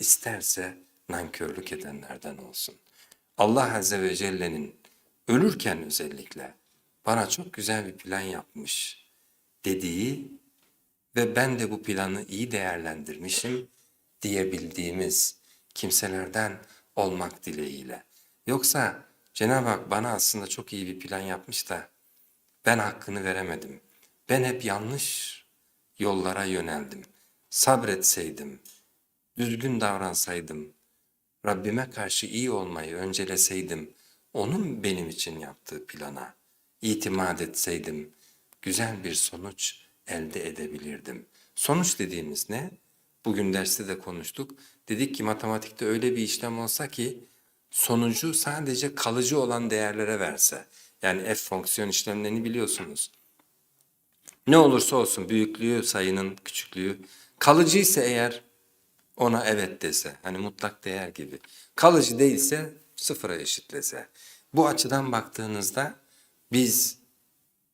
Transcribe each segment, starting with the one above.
isterse nankörlük edenlerden olsun. Allah Azze ve Celle'nin ölürken özellikle bana çok güzel bir plan yapmış dediği ve ben de bu planı iyi değerlendirmişim diyebildiğimiz kimselerden olmak dileğiyle. Yoksa Cenab-ı Hak bana aslında çok iyi bir plan yapmış da ben hakkını veremedim. Ben hep yanlış yollara yöneldim. Sabretseydim, düzgün davransaydım, Rabbime karşı iyi olmayı önceleseydim, onun benim için yaptığı plana itimat etseydim, güzel bir sonuç elde edebilirdim. Sonuç dediğimiz ne? Bugün derste de konuştuk. Dedik ki matematikte öyle bir işlem olsa ki sonucu sadece kalıcı olan değerlere verse. Yani f fonksiyon işlemlerini biliyorsunuz. Ne olursa olsun büyüklüğü sayının küçüklüğü kalıcıysa eğer ona evet dese hani mutlak değer gibi. Kalıcı değilse sıfıra eşitlese. Bu açıdan baktığınızda biz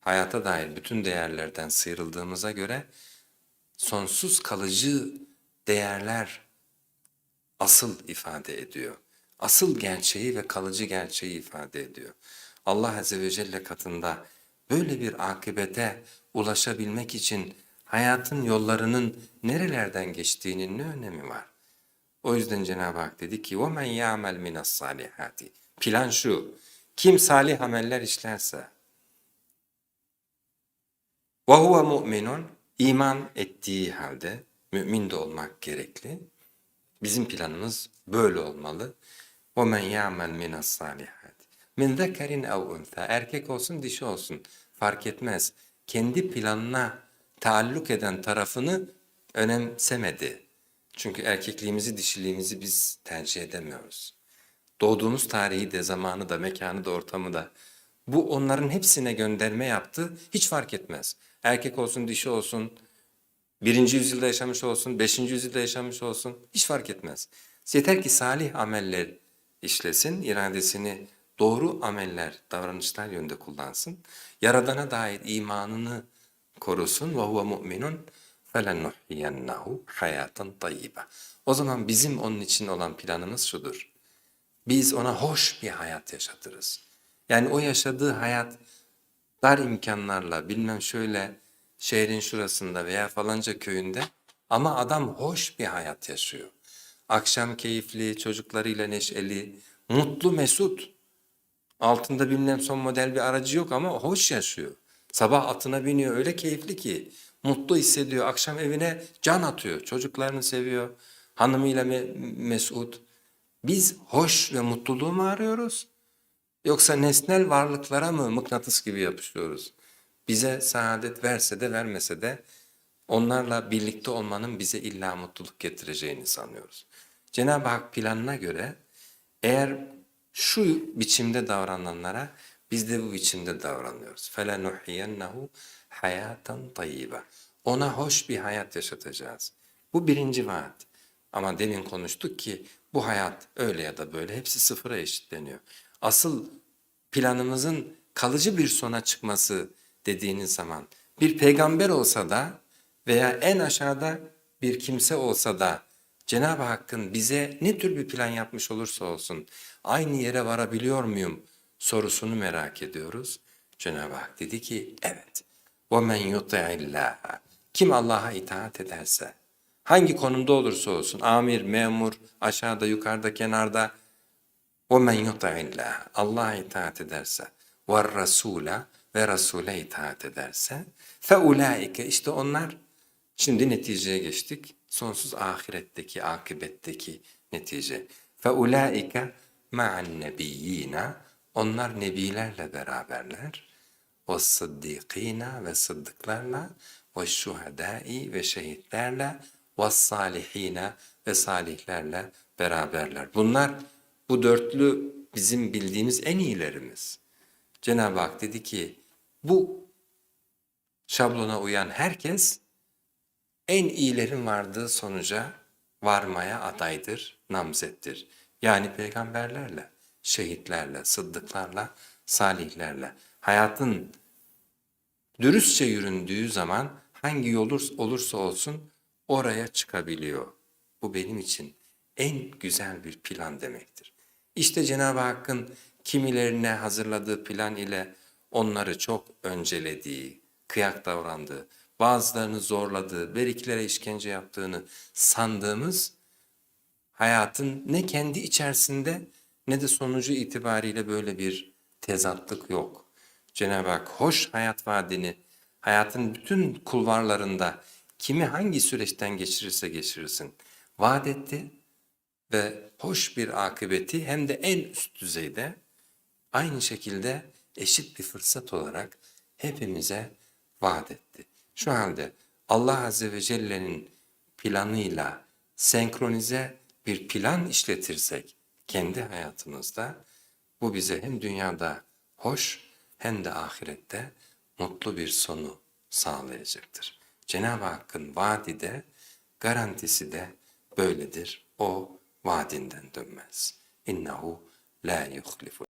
hayata dair bütün değerlerden sıyrıldığımıza göre sonsuz kalıcı değerler asıl ifade ediyor. Asıl gerçeği ve kalıcı gerçeği ifade ediyor. Allah Azze ve Celle katında böyle bir akıbete ulaşabilmek için hayatın yollarının nerelerden geçtiğinin ne önemi var? O yüzden Cenab-ı Hak dedi ki وَمَنْ يَعْمَلْ مِنَ الصَّالِحَاتِ Plan şu, kim salih ameller işlerse وَهُوَ مُؤْمِنٌ iman ettiği halde mümin de olmak gerekli. Bizim planımız böyle olmalı. وَمَنْ يَعْمَلْ مِنَ الصَّالِحَاتِ min zekerin ev unsa erkek olsun dişi olsun fark etmez. Kendi planına taalluk eden tarafını önemsemedi. Çünkü erkekliğimizi, dişiliğimizi biz tercih edemiyoruz. Doğduğumuz tarihi de, zamanı da, mekanı da, ortamı da bu onların hepsine gönderme yaptı. Hiç fark etmez. Erkek olsun, dişi olsun, birinci yüzyılda yaşamış olsun, beşinci yüzyılda yaşamış olsun hiç fark etmez. Yeter ki salih ameller işlesin, iradesini doğru ameller, davranışlar yönde kullansın. Yaradana dair imanını korusun. Ve huve mu'minun فَلَنُحْيَنَّهُ hayatan tayyiba. O zaman bizim onun için olan planımız şudur. Biz ona hoş bir hayat yaşatırız. Yani o yaşadığı hayat dar imkanlarla bilmem şöyle şehrin şurasında veya falanca köyünde ama adam hoş bir hayat yaşıyor. Akşam keyifli, çocuklarıyla neşeli, mutlu, mesut. Altında bilmem son model bir aracı yok ama hoş yaşıyor. Sabah atına biniyor öyle keyifli ki mutlu hissediyor. Akşam evine can atıyor. Çocuklarını seviyor. Hanımıyla me mesut. Biz hoş ve mutluluğu mu arıyoruz? Yoksa nesnel varlıklara mı mıknatıs gibi yapışıyoruz? Bize saadet verse de vermese de onlarla birlikte olmanın bize illa mutluluk getireceğini sanıyoruz. Cenab-ı Hak planına göre eğer şu biçimde davrananlara biz de bu biçimde davranıyoruz. فَلَنُحْيَنَّهُ hayatan tayyiba. Ona hoş bir hayat yaşatacağız. Bu birinci vaat. Ama demin konuştuk ki bu hayat öyle ya da böyle hepsi sıfıra eşitleniyor. Asıl planımızın kalıcı bir sona çıkması dediğiniz zaman bir peygamber olsa da veya en aşağıda bir kimse olsa da Cenab-ı Hakk'ın bize ne tür bir plan yapmış olursa olsun aynı yere varabiliyor muyum sorusunu merak ediyoruz. Cenab-ı Hak dedi ki evet. وَمَنْ يُطِعِ اللّٰهَ Kim Allah'a itaat ederse, hangi konumda olursa olsun, amir, memur, aşağıda, yukarıda, kenarda, وَمَنْ يُطِعِ اللّٰهَ Allah'a itaat ederse, وَالرَّسُولَ ve Resul'e itaat ederse, فَاُولَٰئِكَ işte onlar, şimdi neticeye geçtik, sonsuz ahiretteki, akıbetteki netice. فَاُولَٰئِكَ مَعَ النَّبِيِّينَ onlar nebilerle beraberler. O sıddikina ve sıddıklarla ve şuhadai ve şehitlerle ve salihina ve salihlerle beraberler. Bunlar bu dörtlü bizim bildiğimiz en iyilerimiz. Cenab-ı Hak dedi ki bu şablona uyan herkes en iyilerin vardığı sonuca varmaya adaydır, namzettir. Yani peygamberlerle, şehitlerle, sıddıklarla, salihlerle. Hayatın dürüstçe yüründüğü zaman hangi yol olursa olsun oraya çıkabiliyor. Bu benim için en güzel bir plan demektir. İşte Cenab-ı Hakk'ın kimilerine hazırladığı plan ile onları çok öncelediği, kıyak davrandığı, bazılarını zorladığı, berikilere işkence yaptığını sandığımız hayatın ne kendi içerisinde ne de sonucu itibariyle böyle bir tezatlık yok. Cenab-ı Hak hoş hayat vaadini hayatın bütün kulvarlarında kimi hangi süreçten geçirirse geçirirsin vaat etti ve hoş bir akıbeti hem de en üst düzeyde aynı şekilde eşit bir fırsat olarak hepimize vaat etti. Şu halde Allah Azze ve Celle'nin planıyla senkronize bir plan işletirsek kendi hayatımızda bu bize hem dünyada hoş hem de ahirette mutlu bir sonu sağlayacaktır. Cenab-ı Hakk'ın vaadi de garantisi de böyledir. O vaadinden dönmez. İnnehu la yuhlifu